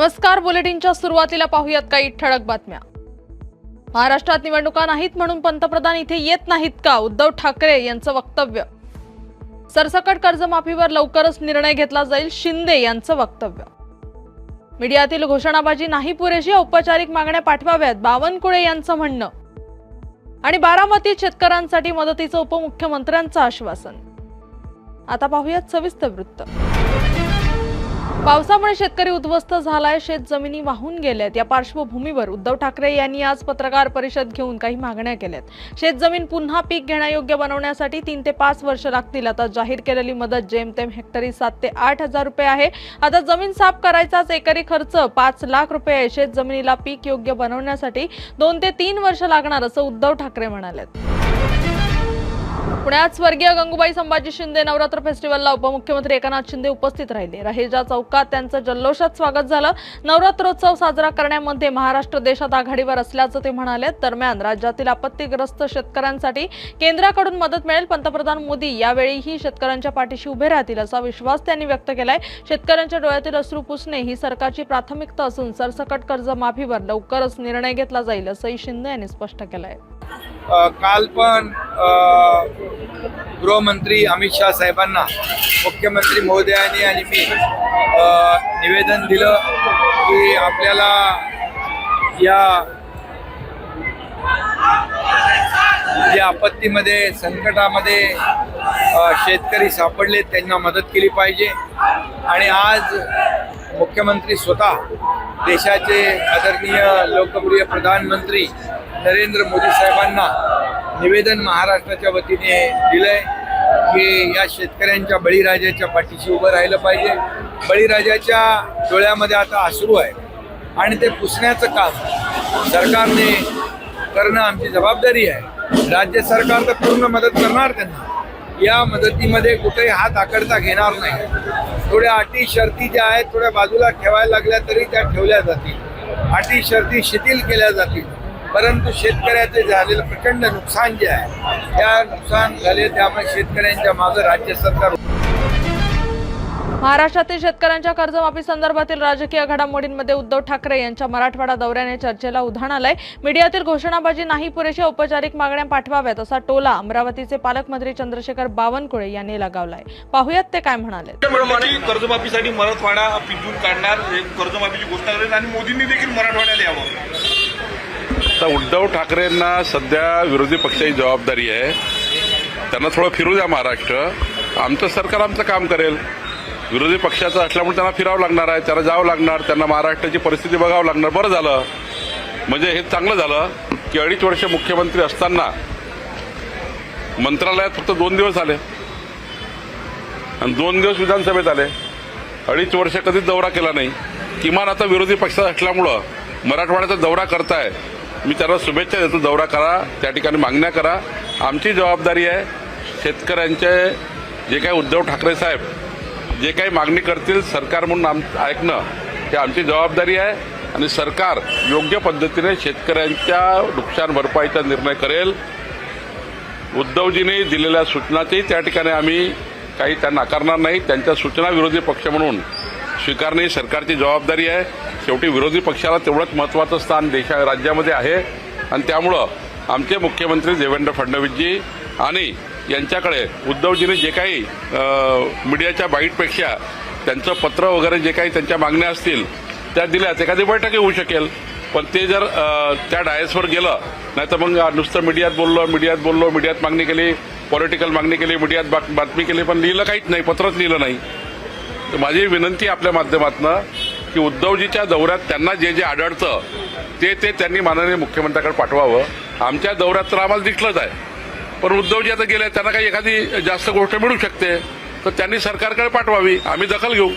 नमस्कार बुलेटिनच्या सुरुवातीला पाहूयात काही ठळक बातम्या. महाराष्ट्रात निवडणुका नाहीत म्हणून पंतप्रधान इथे येत नाहीत का? उद्धव ठाकरे यांचं वक्तव्य. सरसकट कर्जमाफीवर लवकरच निर्णय घेतला जाईल शिंदे यांचं वक्तव्य. मीडियातील घोषणाबाजी नाही पुरेशी औपचारिक मागण्या पाठवाव्यात बावनकुळे यांचं म्हणणं. आणि बारामतीत शेतकऱ्यांसाठी मदतीचं उपमुख्यमंत्र्यांचं आश्वासन. आता पाहूयात सविस्तर वृत्त. पावसामुळे शेतकरी उद्ध्वस्त झालाय शेत जमिनी वाहून गेल्यात. या पार्श्वभूमीवर उद्धव ठाकरे यांनी आज पत्रकार परिषद घेऊन काही मागण्या केल्यात. शेत जमीन पुन्हा पीक घेण्यायोग्य बनवण्यासाठी तीन ते पाच वर्ष लागतील. आता जाहीर केलेली मदत जेमतेम हेक्टरी सात ते आठ हजार रुपये आहे. आता जमीन साफ करायचाच एकरी खर्च पाच लाख रुपये आहे. शेत जमिनीला पीक योग्य बनवण्यासाठी दोन ते तीन वर्ष लागणार असं उद्धव ठाकरे म्हणालेत. पुण्यात स्वर्गीय गंगूबाई संभाजी शिंदे नवरात्र फेस्टिवलला उपमुख्यमंत्री एकनाथ शिंदे उपस्थित राहिले. रहेजा चौकात त्यांचं जल्लोषात स्वागत झालं. नवरात्रोत्सव साजरा करण्यामध्ये महाराष्ट्र देशात आघाडीवर असल्याचं ते म्हणाले. दरम्यान राज्यातील आपत्तीग्रस्त शेतकऱ्यांसाठी केंद्राकडून मदत मिळेल. पंतप्रधान मोदी यावेळीही शेतकऱ्यांच्या पाठीशी उभे राहतील असा विश्वास त्यांनी व्यक्त केलाय. शेतकऱ्यांच्या डोळ्यातील अश्रू पुसणे ही सरकारची प्राथमिकता असून सरसकट कर्जमाफीवर लवकरच निर्णय घेतला जाईल असंही शिंदे यांनी स्पष्ट केलंय. काल पण गृहमंत्री अमित शहा साहेबांना मुख्यमंत्री महोदयांनी आणि मी निवेदन दिलं की आपल्याला या या आपत्तीमध्ये संकटामध्ये शेतकरी सापडले त्यांना मदत केली पाहिजे. आणि आज मुख्यमंत्री स्वतः देशाचे आदरणीय लोकप्रिय प्रधानमंत्री नरेंद्र मोदी साहेबांना निवेदन महाराष्ट्राच्या वतीने दिलंय की या शेतकऱ्यांच्या बळीराजाच्या पाठीशी उभं राहिलं पाहिजे. बळीराजाच्या डोळ्यामध्ये आता आश्रू आहे. आणि ते पुसण्याचं काम सरकारने करणं आमची जबाबदारी आहे. राज्य सरकार तर पूर्ण मदत करणार त्यांना. या मदतीमध्ये कुठेही हात आकडता घेणार नाही. थोड्या अटी शर्ती ज्या आहेत थोड्या बाजूला ठेवायला लागल्या तरी त्या ठेवल्या जातील. अटी शर्ती शिथिल केल्या जातील. परंतु शेतकऱ्याचे झालेलं प्रचंड नुकसान जे आहे त्या नुकसान झाले त्यामुळे शेतकऱ्यांच्या मागं राज्य सरकार महाराष्ट्रातील शेतकऱ्यांच्या कर्जमाफी संदर्भातील राजकीय घडामोडींमध्ये उद्धव ठाकरे यांच्या मराठवाडा दौऱ्याने चर्चेला उधाण आलंय. मीडियातील घोषणाबाजी नाही पुरेशी औपचारिक मागण्या पाठवाव्यात असा टोला अमरावतीचे पालकमंत्री चंद्रशेखर बावनकुळे यांनी लगावलाय. पाहुयात ते काय म्हणाले? कर्जमाफीसाठी मराठवाडा पिंजून काढणार कर्जमाफीची घोषणा करेल आणि मोदींनी देखील मराठवाड्याला यावं. आता उद्धव ठाकरेंना सध्या विरोधी पक्षाची जबाबदारी आहे. त्यांना थोडं फिरू द्या महाराष्ट्र. आमचं सरकार आमचं काम करेल. विरोधी पक्षाचं असल्यामुळे त्यांना फिरावं लागणार आहे त्यांना जावं लागणार त्यांना महाराष्ट्राची परिस्थिती बघावं लागणार. बरं झालं. म्हणजे हे चांगलं झालं की अडीच वर्ष मुख्यमंत्री असताना मंत्रालयात फक्त दोन दिवस आले. आणि दोन दिवस विधानसभेत आले. अडीच वर्ष कधीच दौरा केला नाही. किमान आता विरोधी पक्षात असल्यामुळं मराठवाड्याचा दौरा करताय. मी त्यांना शुभेच्छा देतो दौरा करा त्या ठिकाणी मागण्या करा. आमची जबाबदारी आहे शेतकऱ्यांचे जे काही उद्धव ठाकरे साहेब जे काही मागणी करतील सरकार म्हणून आम ऐकणं हे आमची जबाबदारी आहे आणि सरकार योग्य पद्धतीने शेतकऱ्यांच्या नुकसान भरपाईचा निर्णय करेल. उद्धवजींनी दिलेल्या सूचनाचेही त्या ठिकाणी आम्ही काही त्या नाकारणार नाही. त्यांच्या सूचना विरोधी पक्ष म्हणून स्वीकारणे ही सरकारची जबाबदारी आहे. शेवटी विरोधी पक्षाला तेवढंच महत्त्वाचं स्थान देशा राज्यामध्ये आहे. आणि त्यामुळं आमचे मुख्यमंत्री देवेंद्र फडणवीसजी आणि यांच्याकडे उद्धवजीने जे काही मीडियाच्या बाईटपेक्षा त्यांचं पत्र वगैरे जे काही त्यांच्या मागण्या असतील त्या दिल्यात. एखादी बैठक होऊ शकेल. पण ते जर त्या डायसवर गेलं नाही तर मग नुसतं मीडियात बोललो मीडियात बोललो मीडियात मागणी केली पॉलिटिकल मागणी केली मीडियात बात- बातमी केली पण लिहिलं काहीच नाही पत्रच लिहिलं नाही. तर माझी विनंती आपल्या माध्यमातून की उद्धवजीच्या दौऱ्यात त्यांना जे जे आढळतं ते ते त्यांनी माननीय मुख्यमंत्र्याकडे पाठवावं. आमच्या दौऱ्यात तर आम्हाला दिसलंच आहे. पण उद्धवजी आता गेले त्यांना काही एखादी जास्त गोष्ट मिळू शकते तर त्यांनी सरकारकडे पाठवावी. आम्ही दखल घेऊ.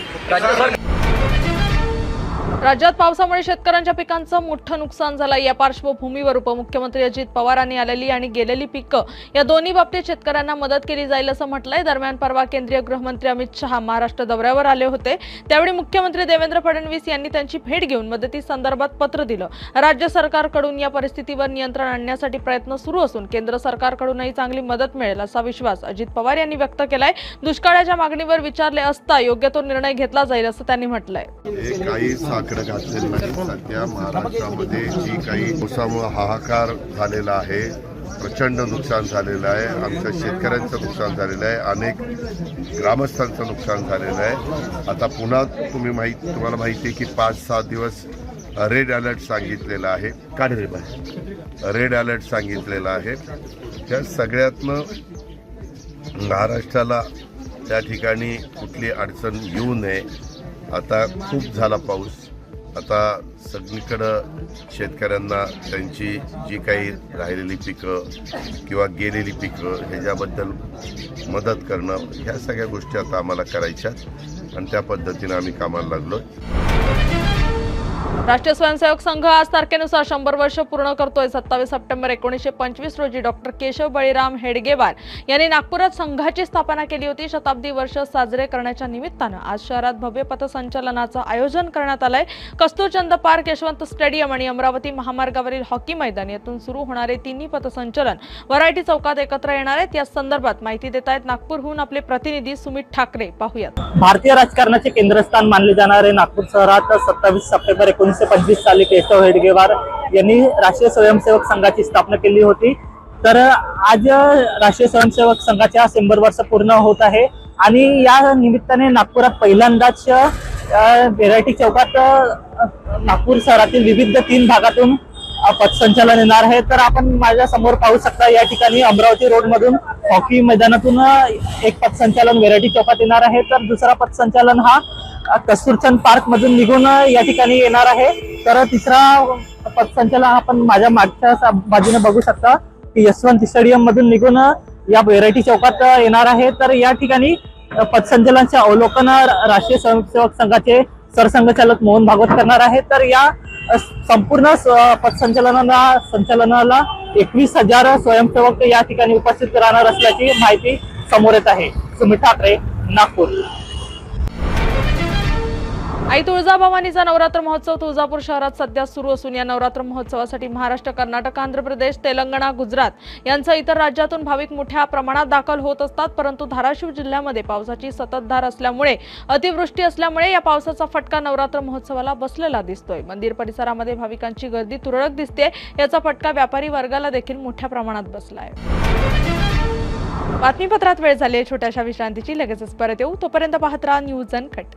राज्यात पावसामुळे शेतकऱ्यांच्या पिकांचं मोठं नुकसान झालं. या पार्श्वभूमीवर उपमुख्यमंत्री अजित पवारांनी आलेली आणि गेलेली पिकं या दोन्ही बाबतीत शेतकऱ्यांना मदत केली जाईल असं म्हटलंय. दरम्यान परवा केंद्रीय गृहमंत्री अमित शहा महाराष्ट्र दौऱ्यावर आले होते. त्यावेळी मुख्यमंत्री देवेंद्र फडणवीस यांनी त्यांची भेट घेऊन मदतीसंदर्भात पत्र दिलं. राज्य सरकारकडून या परिस्थितीवर नियंत्रण आणण्यासाठी प्रयत्न सुरू असून केंद्र सरकारकडूनही चांगली मदत मिळेल असा विश्वास अजित पवार यांनी व्यक्त केलाय. दुष्काळाच्या मागणीवर विचारले असता योग्य तो निर्णय घेतला जाईल असं त्यांनी म्हटलंय. इकडे घातलेली नाही सध्या महाराष्ट्रामध्ये जी काही पावसामुळे हाहाकार झालेला आहे प्रचंड नुकसान झालेलं आहे आमच्या शेतकऱ्यांचं नुकसान झालेलं आहे अनेक ग्रामस्थांचं नुकसान झालेलं आहे. आता पुन्हा तुम्ही माहीत तुम्हाला माहिती आहे की पाच सहा दिवस रेड अलर्ट सांगितलेला आहे. काढ रे रेड अलर्ट सांगितलेला आहे. त्या सगळ्यातनं महाराष्ट्राला त्या ठिकाणी कुठली अडचण येऊ नये. आता खूप झाला पाऊस. आता सगळीकडं शेतकऱ्यांना त्यांची जी काही राहिलेली पिकं किंवा गेलेली पिकं ह्याच्याबद्दल मदत करणं ह्या सगळ्या गोष्टी आता आम्हाला करायच्या आणि त्या पद्धतीनं आम्ही कामाला लागलो राष्ट्रीय स्वयंसेवक संघ आज तारखेनुसार शंभर वर्ष पूर्ण करतोय. सत्तावीस सप्टेंबर एकोणीसशे पंचवीस रोजी डॉक्टर केशव बळीराम हेडगेवार यांनी नागपुरात संघाची स्थापना केली होती. शताब्दी वर्ष साजरे करण्याच्या निमित्तानं आज शहरात भव्य पथसंचलनाचं आयोजन करण्यात आलंय. कस्तुरचंद पार्क यशवंत स्टेडियम आणि अमरावती महामार्गावरील हॉकी मैदान यातून सुरू होणारे तिन्ही पथसंचलन वरायटी चौकात एकत्र येणार आहेत. या संदर्भात माहिती देत आहेत नागपूरहून आपले प्रतिनिधी सुमित ठाकरे. पाहूयात. भारतीय राजकारणाचे केंद्रस्थान मानले जाणारे नागपूर शहरात सत्तावीस सप्टेंबर एकोणीसशे पंचवीस साली केशव हेडगेवार यांनी राष्ट्रीय स्वयंसेवक संघाची स्थापना केली होती. तर आज राष्ट्रीय स्वयंसेवक संघाच्या शंभर वर्ष पूर्ण होत आहे आणि या निमित्ताने नागपुरात पहिल्यांदाच व्हेरायटी चौकात नागपूर शहरातील विविध तीन भागातून अ, पथसंचलन येणार आहे. तर आपण माझ्यासमोर पाहू शकता या ठिकाणी अमरावती रोड मधून हॉकी मैदानातून एक पथसंचलन व्हेरायटी चौकात येणार आहे. तर दुसरा पथसंचलन हा कस्तुरचंद पार्क मधून निघून या ठिकाणी येणार आहे. तर तिसरा पथसंचलन आपण माझ्या मागच्या बाजूने बघू शकता. की यशवंत स्टेडियम मधून निघून या व्हेरायटी चौकात येणार आहे. तर या ठिकाणी पथसंचलनाचे अवलोकन राष्ट्रीय स्वयंसेवक संघाचे सरसंघचालक मोहन भागवत करणार आहे. तर या संपूर्ण पथसंचलनाला संचलनाला एकवीस हजार स्वयंसेवक या ठिकाणी उपस्थित राहणार असल्याची माहिती समोर येत आहे. सुमित ठाकरे नागपूर. आई तुळजाभवानीचा नवरात्र महोत्सव तुळजापूर शहरात सध्या सुरू असून या नवरात्र महोत्सवासाठी महाराष्ट्र कर्नाटक आंध्र प्रदेश तेलंगणा गुजरात यांचा इतर राज्यातून भाविक मोठ्या प्रमाणात दाखल होत असतात. परंतु धाराशिव जिल्ह्यामध्ये पावसाची सततधार असल्यामुळे अतिवृष्टी असल्यामुळे या पावसाचा फटका नवरात्र महोत्सवाला बसलेला दिसतोय. मंदिर परिसरामध्ये भाविकांची गर्दी तुरळक दिसते. याचा फटका व्यापारी वर्गाला देखील मोठ्या प्रमाणात बसलाय. बातमीपत्रात वेळ झाली आहे. छोट्याशा विश्रांतीची. लगेचच परत येऊ. तोपर्यंत पाहत राहा न्यूज अँड कट.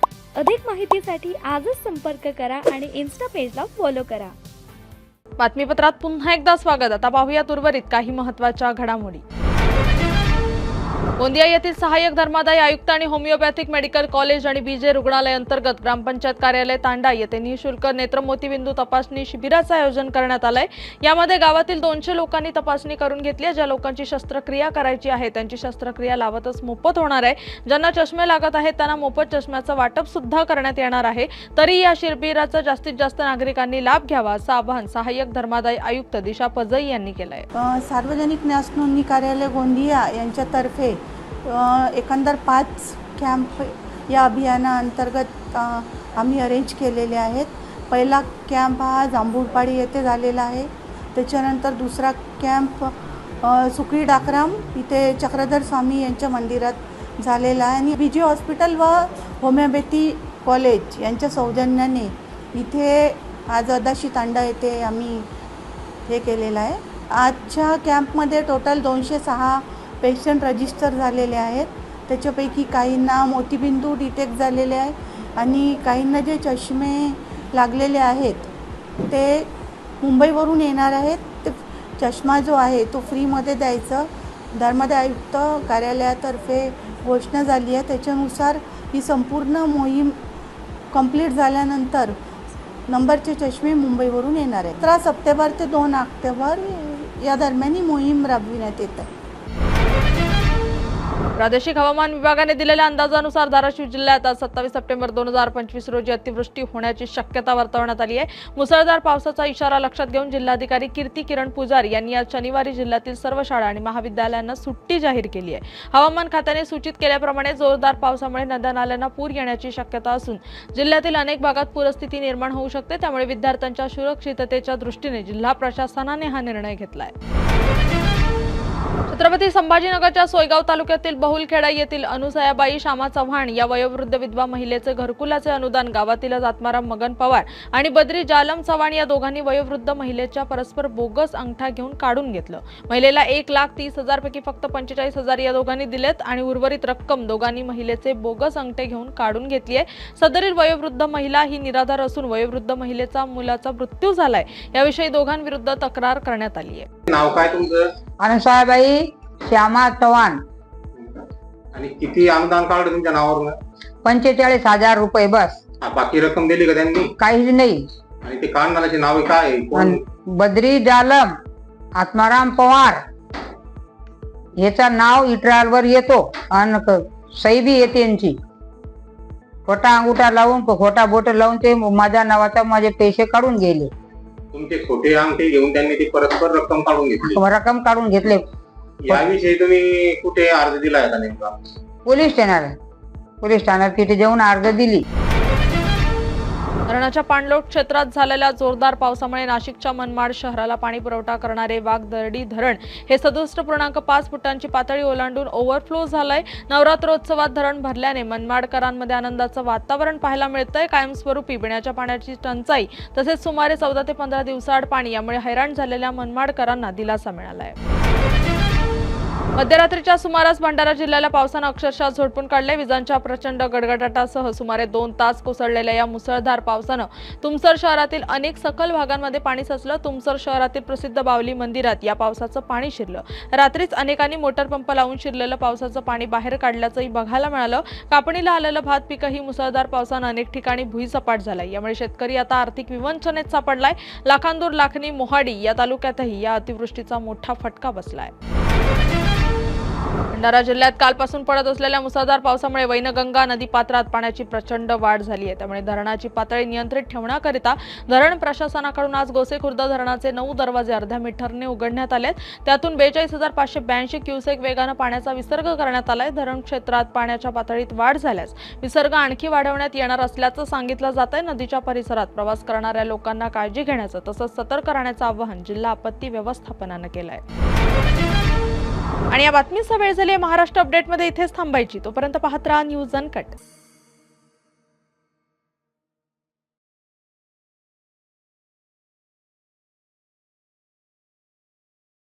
अधिक माहितीसाठी आजच संपर्क करा आणि इन्स्टा पेजला फॉलो करा. बातमीपत्रात पुन्हा एकदा स्वागत. आता पाहूयात उर्वरित काही महत्त्वाच्या घडामोडी. गोंदिया येथील सहाय्यक धर्मादाय आयुक्त आणि होमिओपॅथिक मेडिकल कॉलेज आणि बीजे रुग्णालय अंतर्गत ग्रामपंचायत कार्यालय तांडा येथे निशुल्क नेत्रमोतीबिंदू तपासणी शिबिराचं आयोजन करण्यात आलंय. यामध्ये गावातील दोनशे लोकांनी तपासणी करून घेतली आहे. ज्या लोकांची शस्त्रक्रिया करायची आहे त्यांची शस्त्रक्रिया लावतच मोफत होणार आहे. ज्यांना चष्मे लागत आहेत त्यांना मोफत चष्म्याचं वाटप सुद्धा करण्यात येणार आहे. तरी या शिबिराचा जास्तीत जास्त नागरिकांनी लाभ घ्यावा असं आवाहन सहाय्यक धर्मादाय आयुक्त दिशा पजई यांनी केलंय. सार्वजनिक न्यास नोंदणी कार्यालय गोंदिया यांच्यातर्फे एकंदर पाच कॅम्प या अभियानाअंतर्गत आम्ही अरेंज केलेले आहेत. पहिला कॅम्प हा जांभूळपाडी येथे झालेला आहे. त्याच्यानंतर दुसरा कॅम्प अ, डाकराम इथे चक्रधर स्वामी यांच्या मंदिरात झालेला आहे. आणि बी जी हॉस्पिटल व होमिओपॅथी कॉलेज यांच्या सौजन्याने इथे आज अदाशी तांडा येथे आम्ही हे केलेलं आहे. आजच्या कॅम्पमध्ये टोटल दोनशे सहा पेशंट रजिस्टर झालेले आहेत. त्याच्यापैकी काहींना मोतीबिंदू डिटेक्ट झालेले आहे आणि काहींना जे चष्मे लागलेले आहेत ते मुंबईवरून येणार आहेत. ते चष्मा जो आहे तो फ्रीमध्ये द्यायचं. धर्मदाय आयुक्त कार्यालयातर्फे घोषणा झाली आहे. त्याच्यानुसार ही संपूर्ण मोहीम कंप्लीट झाल्यानंतर नंबरचे चष्मे मुंबईवरून येणार आहे सतरा सप्टेंबर ते दोन ऑक्टोबर या दरम्यान ही मोहीम राबविण्यात येत आहे. प्रादेशिक हवामान विभागाने दिलेल्या अंदाजानुसार धाराशिव जिल्ह्यात आज सत्तावीस सप्टेंबर दोन हजार पंचवीस रोजी अतिवृष्टी होण्याची शक्यता वर्तवण्यात आली आहे. मुसळधार पावसाचा इशारा लक्षात घेऊन जिल्हाधिकारी कीर्ती किरण पुजारी यांनी आज शनिवारी जिल्ह्यातील सर्व शाळा आणि महाविद्यालयांना सुट्टी जाहीर केली आहे. हवामान खात्याने सूचित केल्याप्रमाणे जोरदार पावसामुळे नद्या नाल्यांना पूर येण्याची शक्यता असून जिल्ह्यातील अनेक भागात पूरस्थिती निर्माण होऊ शकते. त्यामुळे विद्यार्थ्यांच्या सुरक्षिततेच्या दृष्टीने जिल्हा प्रशासनाने हा निर्णय घेतला आहे. छत्रपती संभाजीनगरच्या सोयगाव तालुक्यातील बहुलखेडा येथील अनुसयाबाई श्यामा चव्हाण या वयोवृद्ध विधवा महिलेचे घरकुलाचे अनुदान गावातीलच आत्माराम मगन पवार आणि बद्री जालम चव्हाण या दोघांनी वयोवृद्ध महिलेच्या परस्पर बोगस अंगठा घेऊन काढून घेतलं. महिलेला एक लाख तीस हजार पैकी फक्त पंचेचाळीस हजार या दोघांनी दिलेत आणि उर्वरित रक्कम दोघांनी महिलेचे बोगस अंगठे घेऊन काढून घेतली आहे. सदरील वयोवृद्ध महिला ही निराधार असून वयोवृद्ध महिलेचा मुलाचा मृत्यू झालाय. याविषयी दोघांविरुद्ध तक्रार करण्यात आली आहे. नाव काय तुमचं? अनुसाबाई श्यामा चव्हाण. आणि किती अनुदान काढलं तुमच्या नावावर पंचेचाळीस हजार रुपये बस. बाकी रक्कम दिली का त्यांनी? काहीच नाही. आणि ते काढणाऱ्याचे नाव काय? आहे? कोण? अन बद्री जालम आत्माराम पवार. याचा नाव इटरालवर येतो. आणि क- सही बी येते यांची. खोटा अंगुठा लावून खोटा बोट लावून ते माझ्या नावाचा माझे पैसे काढून गेले. तुमचे खोटे अंगठे घेऊन त्यांनी ती परस्पर रक्कम काढून घेतली. रक्कम काढून घेतले. याविषयी तुम्ही कुठे अर्ज दिलाय का नेमका? पोलीस ठाण्यात. पोलीस ठाण्यात तिथे जाऊन अर्ज दिली. धरणाच्या पाणलोट क्षेत्रात झालेल्या जोरदार पावसामुळे नाशिकच्या मनमाड शहराला पाणी पुरवठा करणारे वाघदर्डी धरण हे सदुसष्ट पूर्णांक पाच फुटांची पातळी ओलांडून ओव्हरफ्लो झालंय. नवरात्रोत्सवात धरण भरल्याने मनमाडकरांमध्ये आनंदाचं वातावरण पाहायला मिळतंय. कायमस्वरूपी पिण्याच्या पाण्याची टंचाई तसेच सुमारे चौदा ते पंधरा दिवसाआड पाणी यामुळे हैराण झालेल्या मनमाडकरांना दिलासा मिळाला आहे मध्यरात्रीच्या सुमारास भंडारा जिल्ह्याला पावसानं अक्षरशः झोडपून काढले. विजांच्या प्रचंड गडगडाटासह सुमारे दोन तास कोसळलेल्या या मुसळधार पावसानं तुमसर शहरातील अनेक सखल भागांमध्ये पाणी साचलं. तुमसर शहरातील प्रसिद्ध बावली मंदिरात या पावसाचं पाणी शिरलं. रात्रीच अनेकांनी मोटर पंप लावून शिरलेलं पावसाचं पाणी बाहेर काढल्याचंही बघायला मिळालं. कापणीला आलेलं भात पिकंही मुसळधार पावसानं अनेक ठिकाणी भुईसपाट झालाय. यामुळे शेतकरी आता आर्थिक विवंचनेत सापडलाय. लाखांदूर लाखनी मोहाडी या तालुक्यातही या अतिवृष्टीचा मोठा फटका बसलाय. भंडारा जिल्ह्यात कालपासून पडत असलेल्या मुसळधार पावसामुळे वैनगंगा नदी पात्रात पाण्याची प्रचंड वाढ झाली आहे. त्यामुळे धरणाची पातळी नियंत्रित ठेवण्याकरिता धरण प्रशासनाकडून आज गोसेखुर्द धरणाचे नऊ दरवाजे अर्ध्या मीटरने उघडण्यात आले त्यातून बेचाळीस हजार पाचशे ब्याऐंशी क्युसेक वेगानं पाण्याचा विसर्ग करण्यात आलाय. धरण क्षेत्रात पाण्याच्या पातळीत वाढ झाल्यास विसर्ग आणखी वाढवण्यात येणार असल्याचं सांगितलं जात आहे नदीच्या परिसरात प्रवास करणाऱ्या लोकांना काळजी घेण्याचं तसंच सतर्क राहण्याचं आवाहन जिल्हा आपत्ती व्यवस्थापनानं केलं आहे आणि या बातमीचा वेळ झाली आहे महाराष्ट्र अपडेटमध्ये इथेच थांबायची. तोपर्यंत पाहत राहा न्यूज अनकट.